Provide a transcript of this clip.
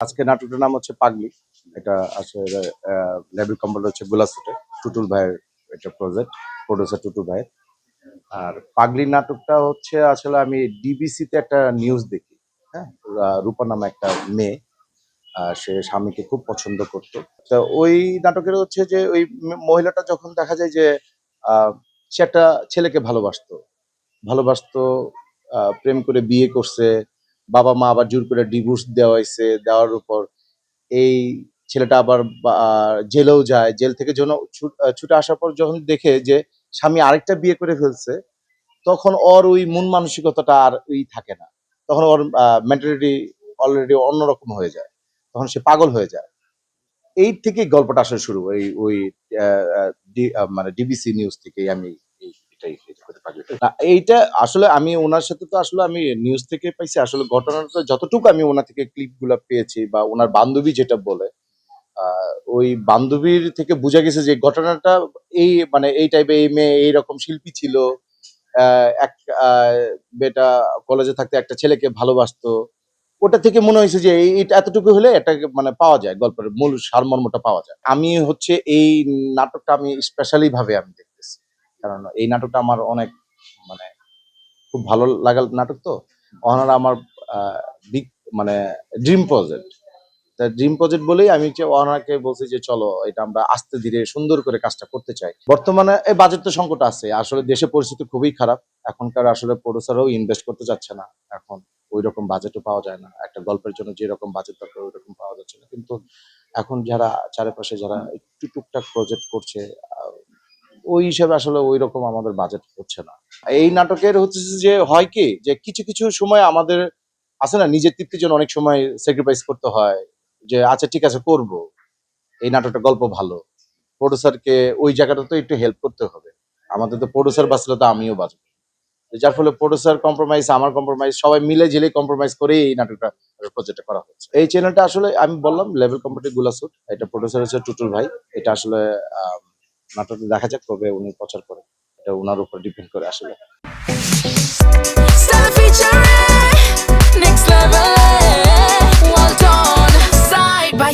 আজকে নাটকটার নাম হচ্ছে পাগলি। এটা আসলে লেভেল কম্পাউন্ড হচ্ছে গোলাসুটে টুটুল ভাইয়ের এটা প্রজেক্ট প্রডিউসার টুটুল ভাইয়ের আর পাগলি নাটকটা হচ্ছে আসলে আমি ডিবিসিতে একটা নিউজ দেখি হ্যাঁ? রূপা নামে একটা মেয়ে সে স্বামীকে খুব পছন্দ করতো। তো ওই নাটকের হচ্ছে যে ওই মহিলাটা যখন দেখা যায় যে সে একটা ছেলেকে ভালোবাসতো। ভালোবাসতো প্রেম করে বিয়ে করছে বাবা মা আবার জোর করে ডিভোর্স দেওয়া হয়েছে দেওয়ার উপর এই ছেলেটা আবার জেলেও যায়, জেল থেকে যখন ছুট- আসার পর যখন দেখে যে স্বামী আরেকটা বিয়ে করে ফেলছে, তখন ওর ওই মন মানসিকতাটা আর ওই থাকে না। তখন ওর মেন্টালিটি অলরেডি অন্যরকম হয়ে যায়। তখন সে পাগল হয়ে যায়। এই থেকে গল্পটা আসলে শুরু ওই ওই মানে ডিবিসি নিউজ থেকে আমি এটাই এইটা আসলে আমি ওনার সাথে তো আসলে আমি নিউজ থেকে পাইছি, আসলে ঘটনাটা যতটুকু আমি ওনার থেকে ক্লিপগুলা পেয়েছি বা ওনার বান্ধবী যেটা বলে ওই বান্ধবীর থেকে বোঝা গেছে যে ঘটনাটা এই মানে এই টাইপের এই মেয়ে এইরকম শিল্পী ছিল। এক বেটা কলেজে থাকতে একটা ছেলেকে ভালোবাসতো। ওটা থেকে মনে হয়েছে যে এটা এতটুকু হলে এটা মানে পাওয়া যায়, গল্পের মূল সারমর্মটা পাওয়া যায়। আমি হচ্ছে এই নাটকটা আমি স্পেশালি ভাবে আমি দেখতেছি কারণ এই নাটকটা আমার অনেক মানে খুব ভালো লাগার নাটক তো। ওনারা আমার বিগ মানে ড্রিম প্রজেক্ট তা ড্রিম প্রজেক্ট বলেই আমি ওনাকে বলছি যে চলো, এটা আমরা আস্তে ধীরে সুন্দর করে কাজটা করতে চাই। বর্তমানে এই বাজেট তো সংকট আছে। আসলে দেশে পরিস্থিতি খুবই খারাপ। এখনকার আসলে প্রডিউসারও ইনভেস্ট করতে চাচ্ছে না। এখন ওই রকম বাজেটও পাওয়া যায় না। একটা গল্পের জন্য যে রকম বাজেট দরকার ওই রকম পাওয়া যাচ্ছে না। কিন্তু এখন যারা, চারিপাশে যারা একটু টুকটাক প্রজেক্ট করছে ওই হিসাবে আসলে ওই রকম আমাদের বাজেট হচ্ছে না। এই নাটকের হচ্ছে যে, হয় কি যে, কিছু কিছু সময় আমাদের আছে না, নিজের তৃপ্তির জন্য অনেক সময় স্যাক্রিফাইস করতে হয় যে আচ্ছা ঠিক আছে, করব। এই নাটকটা গল্প ভালো। প্রডিউসারকে ওই জায়গাটা তো একটু হেল্প করতে হবে। আমাদের তো প্রডিউসার বাঁচলে তো আমিও বাঁচবো। যার ফলে প্রডিউসার কম্প্রোমাইজ আমার কম্প্রোমাইজ সবাই মিলে ঝিলে কম্প্রোমাইজ করে এই নাটকটা প্রজেক্টটা করা হচ্ছে। এই চ্যানেলটা আসলে আমি বললাম লেভেল কম্পিউটার গুলাসুট এটা প্রডিউসার হচ্ছে টুটুল ভাই। এটা আসলে নাটকটি দেখা যাক কবে উনি প্রচার করে এটা ওনার উপর ডিপেন্ড করে আসলে Next level, walked on side by.